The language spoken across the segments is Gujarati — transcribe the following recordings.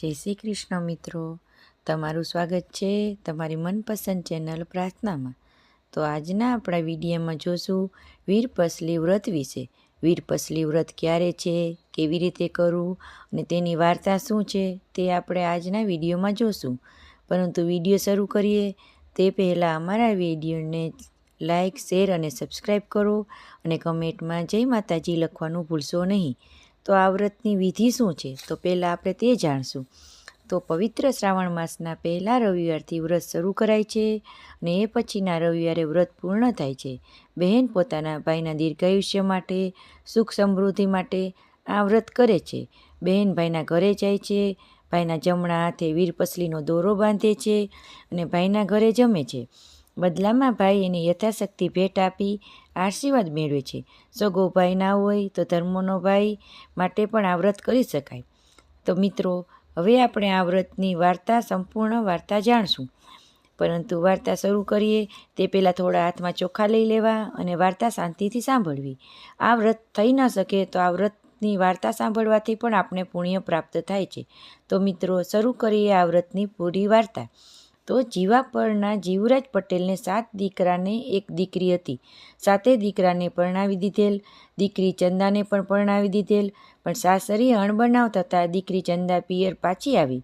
જય શ્રી કૃષ્ણ મિત્રો. તમારું સ્વાગત છે તમારી મનપસંદ ચેનલ પ્રાર્થનામાં. તો આજના આપણા વિડીયોમાં જોશું વીરપસલી વ્રત વિશે. વીરપસલી વ્રત ક્યારે છે, કેવી રીતે કરવું અને તેની વાર્તા શું છે તે આપણે આજના વિડીયોમાં જોશું. પરંતુ વીડિયો શરૂ કરીએ તે પહેલાં અમારા વિડીયોને લાઇક શેર અને સબસ્ક્રાઈબ કરો અને કમેન્ટમાં જય માતાજી લખવાનું ભૂલશો નહીં. તો આ વ્રતની વિધિ શું છે? તો પહેલાં આપણે તે જાણશું. તો પવિત્ર શ્રાવણ માસના પહેલા રવિવારથી વ્રત શરૂ કરાય છે અને એ પછીના રવિવારે વ્રત પૂર્ણ થાય છે. બહેન પોતાના ભાઈના દીર્ઘાયુષ્ય માટે, સુખ સમૃદ્ધિ માટે આ વ્રત કરે છે. બહેન ભાઈના ઘરે જાય છે, ભાઈના જમણા હાથે વીરપસલીનો દોરો બાંધે છે અને ભાઈના ઘરે જમે છે. બદલામાં ભાઈ એને યથાશક્તિ ભેટ આપી આશીર્વાદ મેળવે છે. સગો ભાઈ ના હોય તો ધર્મનો ભાઈ માટે પણ આ વ્રત કરી શકાય. તો મિત્રો, હવે આપણે આ વ્રતની વાર્તા, સંપૂર્ણ વાર્તા જાણશું. પરંતુ વાર્તા શરૂ કરીએ તે પહેલાં થોડા હાથમાં ચોખા લઈ લેવા અને વાર્તા શાંતિથી સાંભળવી. આ વ્રત થઈ ન શકે તો આ વ્રતની વાર્તા સાંભળવાથી પણ આપણે પુણ્ય પ્રાપ્ત થાય છે. તો મિત્રો, શરૂ કરીએ આ વ્રતની પૂરી વાર્તા. તો જીવાપરના જીવરાજ પટેલને સાત દીકરાને એક દીકરી હતી. સાતે દીકરાને પરણાવી દીધેલ, દીકરી ચંદાને પણ પરણાવી દીધેલ, પણ સાસરી અણબનાવ થતાં દીકરી ચંદા પિયર પાછી આવી.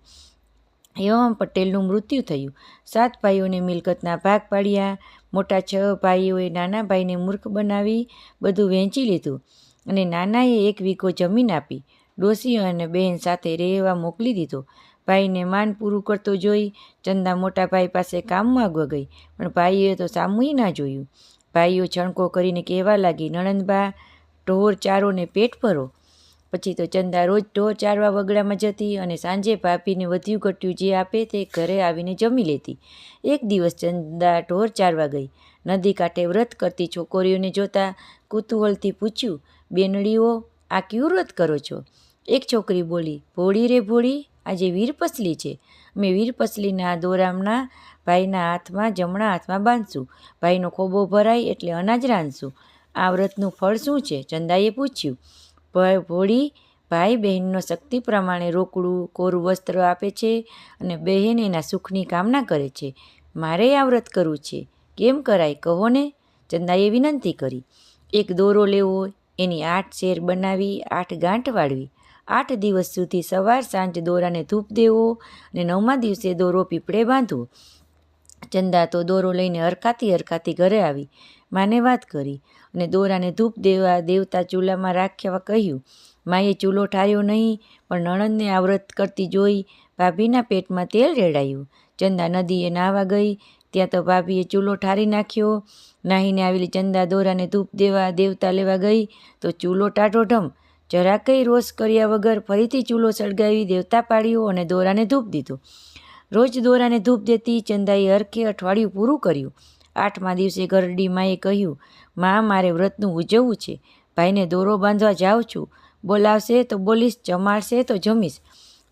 એવામાં પટેલનું મૃત્યુ થયું. સાત ભાઈઓને મિલકતના ભાગ પાડ્યા. મોટા છ ભાઈઓએ નાના ભાઈને મૂર્ખ બનાવી, બધું વહેંચી લીધું અને નાનાએ એક વીઘો જમીન આપી. ડોસી અને બહેન સાથે રહેવા મોકલી દીધો. ભાઈને માન પૂરું કરતો જોઈ ચંદા મોટા ભાઈ પાસે કામ માગવા ગઈ, પણ ભાઈએ તો સામુંય ના જોયું. ભાઈઓ છણકો કરીને કહેવા લાગી, નણંદબા, ઢોર ચારોને પેટ ભરો. પછી તો ચંદા રોજ ઢોર ચારવા વગડામાં જતી અને સાંજે ભાભીને વધ્યું ઘટ્યું જે આપે તે ઘરે આવીને જમી લેતી. એક દિવસ ચંદા ઢોર ચારવા ગઈ. નદી કાંઠે વ્રત કરતી છોકરીઓને જોતા કુતૂહલથી પૂછ્યું, બેનડીઓ, આ કયું વ્રત કરો છો? એક છોકરી બોલી, ભોળી રે ભોળી આજે વીરપસલી છે. અમે વીરપસલીના દોરામના ભાઈના હાથમાં, જમણા હાથમાં બાંધશું. ભાઈનો ખોબો ભરાય એટલે અનાજ રાંધશું. આ વ્રતનું ફળ શું છે? ચંદાએ પૂછ્યું. ભોળી ભાઈ બહેનનો શક્તિ પ્રમાણે રોકડું, કોરું વસ્ત્ર આપે છે અને બહેન એના સુખની કામના કરે છે. મારે આ વ્રત કરવું છે. કેમ કરાય? કહો ને. ચંદાએ વિનંતી કરી. એક દોરો લેવો એની આઠ શેર બનાવી, આઠ ગાંઠ વાળવી. આઠ દિવસ સુધી સવાર, સાંજ દોરાને ધૂપ દેવો અને નવમા દિવસે દોરો પીપળે બાંધવો. ચંદા તો દોરો લઈને હરખાતી હરખાતી ઘરે આવી. માને વાત કરી અને દોરાને ધૂપ દેવા દેવતા ચૂલામાં રાખ્યા કહ્યું, માએ ચૂલો ઠાર્યો નહીં, પણ નણંદને આવૃત કરતી જોઈ ભાભીના પેટમાં તેલ રેડાયું. ચંદા નદીએ નાહવા ગઈ, ત્યાં તો ભાભીએ ચૂલો ઠારી નાખ્યો. નાહીને આવેલી ચંદા દોરાને ધૂપ દેવા દેવતા લેવા ગઈ તો ચૂલો ટાટોઢમ ઢમ. જરાકઈ રોષ કર્યા વગર ફરીથી ચૂલો સળગાવી દેવતા પાડ્યો અને દોરાને ધૂપ દીધો. રોજ દોરાને ધૂપ દેતી ચંદાએ હરખે અઠવાડિયું પૂરું કર્યું. આઠમા દિવસે ગરડી માએ કહ્યું, માં, મારે વ્રતનું ઉજવવું છે. ભાઈને દોરો બાંધવા જાઉં છું. બોલાવશે તો બોલીશ, જમાડશે તો જમીશ.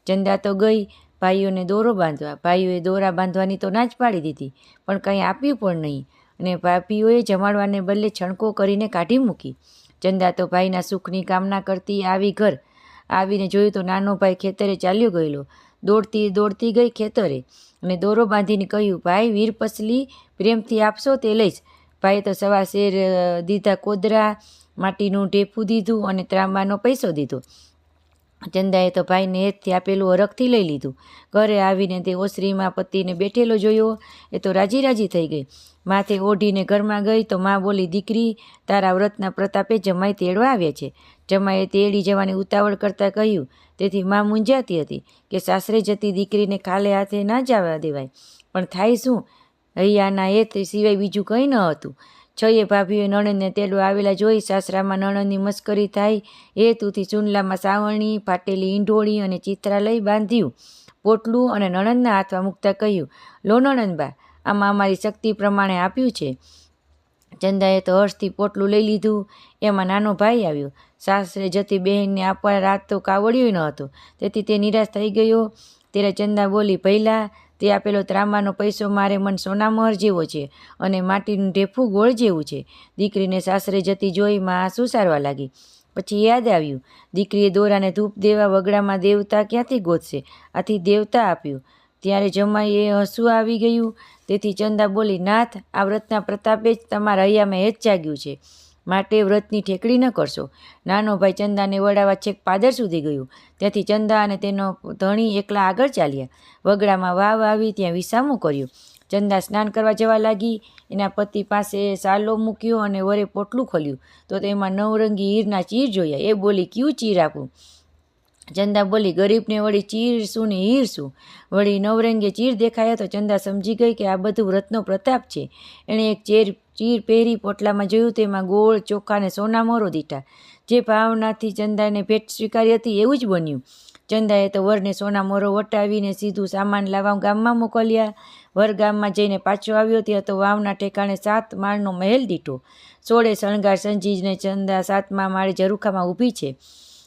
ચંદા તો ગઈ, ભાઈઓને દોરો બાંધવા. ભાઈઓએ દોરા બાંધવાની તો ના જ પાડી દીધી, પણ કંઈ આપ્યું પણ નહીં. અને પાપીઓએ જમાડવાને બદલે છણકો કરીને કાઢી મૂકી. ચંદા તો ભાઈના સુખની કામના કરતી આવી ઘર આવીને જોયું તો નાનો ભાઈ ખેતરે ચાલ્યો ગયેલો. દોડતી દોડતી ગઈ ખેતરે અને દોરો બાંધીને કહ્યું, ભાઈ, વીર પસલી પ્રેમથી આપશો તે લઈશ. ભાઈએ તો સવા શેર દીધા કોદરા, માટીનું ઢેફું દીધું અને ત્રાંબાનો પૈસો દીધો. ચંદાએ તો ભાઈને હેતથી આપેલું હરખથી લઈ લીધું. ઘરે આવીને તે ઓસરીમાં પતિને બેઠેલો જોયો. એ તો રાજી રાજી થઈ ગઈ. માથે ઓઢીને ઘરમાં ગઈ તો મા બોલી, દીકરી, તારા વ્રતના પ્રતાપે જમાઈ તેડવા આવ્યા છે. જમાઈએ તેડી જવાની ઉતાવળ કરતાં કહ્યું. તેથી મા મૂંઝાતી હતી કે સાસરે જતી દીકરીને ખાલે હાથે ના જવા દેવાય. પણ થાય શું? હૈયાના હેત સિવાય બીજું કંઈ ન હતું. છએ ભાભીએ નણંદને તેડવા આવેલા જોઈ સાસરામાં નણંદની મસ્કરી થાય હેતુથી ચૂંડલામાં સાવણી ફાટેલી ઈંઢોળી અને ચિત્રા લઈ બાંધ્યું. પોટલું અને નણંદના હાથમાં મૂકતા કહ્યું, લો નણંદબા, આમાં અમારી શક્તિ પ્રમાણે આપ્યું છે. ચંદાએ તો હર્ષથી પોટલું લઈ લીધું. એમાં નાનો ભાઈ આવ્યો. સાસરે જતી બહેનને આપવા રાત તો કાવડ્યું ન હતો. તેથી તે નિરાશ થઈ ગયો. ત્યારે ચંદા બોલી પહેલાં તે આપેલો ત્રાંબાનો પૈસો મારે મન સોનામહર જેવો છે અને માટીનું ઢેફું ગોળ જેવું છે. દીકરીને સાસરે જતી જોઈ માં આંસુ સારવા લાગી. પછી યાદ આવ્યું, દીકરીએ દોરાને ધૂપ દેવા વગડામાં દેવતા ક્યાંથી ગોતશે? આથી દેવતા આપ્યું. ત્યારે જમાઈએ હસવું આવી ગયું. તેથી ચંદા બોલી, નાથ, આ વ્રતના પ્રતાપે જ તમારા હૈયામાં હેત જાગ્યું છે. માટે વ્રતની ઠેકડી ન કરશો. નાનો ભાઈ ચંદાને વડાવા છેક પાદર સુધી ગયું. ત્યાંથી ચંદા અને તેનો ધણી એકલા આગળ ચાલ્યા. વગડામાં વાવ આવી ત્યાં વિસામું કર્યું. ચંદા સ્નાન કરવા જવા લાગી. એના પતિ પાસે સાલો મૂક્યો અને વરે પોટલું ખોલ્યું. તો તેમાં નવરંગી હીરના ચીર જોયા. એ બોલી, ક્યું ચીર આપું? ચંદા બોલી, ગરીબને વળી ચીર શું ને હીર શું? વળી નવરંગે ચીર દેખાયા તો ચંદા સમજી ગઈ કે આ બધું વ્રતનો પ્રતાપ છે. એણે એક ચેર, ચીર પહેરી પોટલામાં જોયું તેમાં ગોળ, ચોખા અને સોનામોરો દીઠા જે ભાવનાથી ચંદાને ભેટ સ્વીકારી હતી એવું જ બન્યું. ચંદાએ તો વરને સોનામોરો વટાવીને સીધું સામાન લાવવા ગામમાં મોકલ્યા. વર ગામમાં જઈને પાછો આવ્યો ત્યાં તો વાવના ઠેકાણે સાત માળનો મહેલ દીઠો. સોળે શણગાર સંજીજને ચંદા સાતમા માળે ઝરૂખામાં ઊભી છે.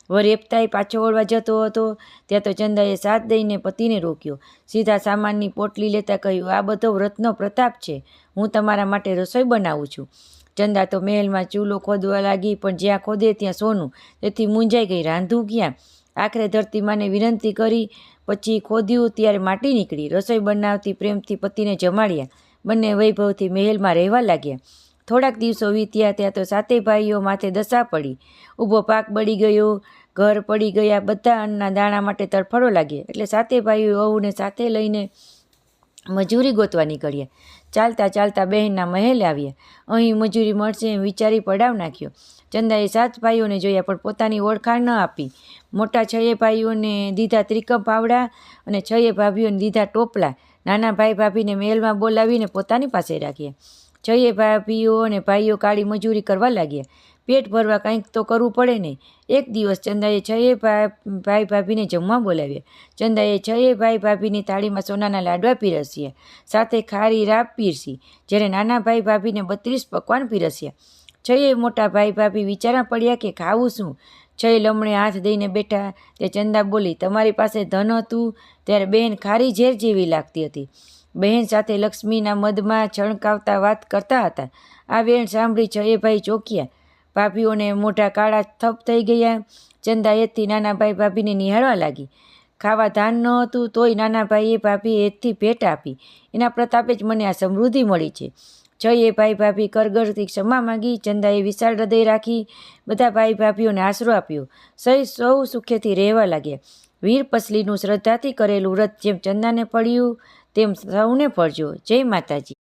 વર એપતાઈ પાછો વળવા જતો હતો. ત્યાં તો ચંદાએ સાથ દઈને પતિને રોક્યો. સીધા સામાનની પોટલી લેતા કહ્યું, આ બધો વ્રતનો પ્રતાપ છે. હું તમારા માટે રસોઈ બનાવું છું. ચંદા તો મહેલમાં ચૂલો ખોદવા લાગી, પણ જ્યાં ખોદે ત્યાં સોનું. તેથી મૂંઝાઈ ગઈ, રાંધું ક્યાં? આખરે ધરતી માને વિનંતી કરી, પછી ખોદ્યું, ત્યારે માટી નીકળી. રસોઈ બનાવતી પ્રેમથી પતિને જમાડ્યા. બંને વૈભવથી મહેલમાં રહેવા લાગ્યા. થોડાક દિવસો વીત્યા ત્યાં તો સાતે ભાઈઓ માથે દશા પડી. ઊભો પાક બળી ગયો, ઘર પડી ગયા, બધા અન્નના દાણા માટે તડફડો લાગ્યા. એટલે સાતે ભાઈઓ વહુને સાથે લઈને મજૂરી ગોતવા નીકળ્યા. ચાલતા ચાલતા બહેનના મહેલ આવ્યા. અહીં મજૂરી મળશે એમ વિચારી પડાવ નાખ્યો. ચંદાએ સાત ભાઈઓને જોયા પણ પોતાની ઓળખાણ ન આપી. મોટા છયે ભાઈઓને દીધા ત્રિકમ પાવડા અને છયે ભાભીઓને દીધા ટોપલા. નાના ભાઈ ભાભીને મહેલમાં બોલાવીને પોતાની પાસે રાખ્યા. છયે ભાભીઓ અને ભાઈઓ કાળી મજૂરી કરવા લાગ્યા. પેટ ભરવા કંઈક તો કરવું પડે ને. એક દિવસ ચંદાએ છયે ભાઈ ભાભીને જમવા બોલાવ્યા. ચંદાએ છયે ભાઈ ભાભીની થાળીમાં સોનાના લાડવા પીરસ્યા. સાથે ખારી રાબ પીરસી, જ્યારે નાના ભાઈ ભાભીને બત્રીસ પકવાન પીરસ્યા. છએ મોટા ભાઈ ભાભી વિચારા પડ્યા કે ખાવું શું? છએ લમણે હાથ દઈને બેઠા, તે ચંદા બોલી, તમારી પાસે ધન હતું, ત્યારે બહેન ખારી ઝેર જેવી લાગતી હતી. બહેન સાથે લક્ષ્મીના મદમાં છણકાવતા વાત કરતા હતા. આ વેણ સાંભળી છયે ભાઈ ચોક્યા. ભાભીઓને મોટા કાળા થપ થઈ ગયા. ચંદા એથી નાના ભાઈ ભાભીને નિહાળવા લાગી. ખાવા ધાન ન હતું તોય નાના ભાઈએ ભાભી એથી ભેટ આપી. એના પ્રતાપે જ મને આ સમૃદ્ધિ મળી છે. જયે ભાઈ ભાભી કરગરથી ક્ષમા માંગી, ચંદાએ વિશાળ હૃદય રાખી, બધા ભાઈ ભાભીઓને આશરો આપ્યો. સહી સૌ સુખેથી રહેવા લાગ્યા. વીર પસલીનું શ્રદ્ધાથી કરેલું વ્રત જેમ ચંદાને પડ્યું તેમ સૌને પડજો જય માતાજી.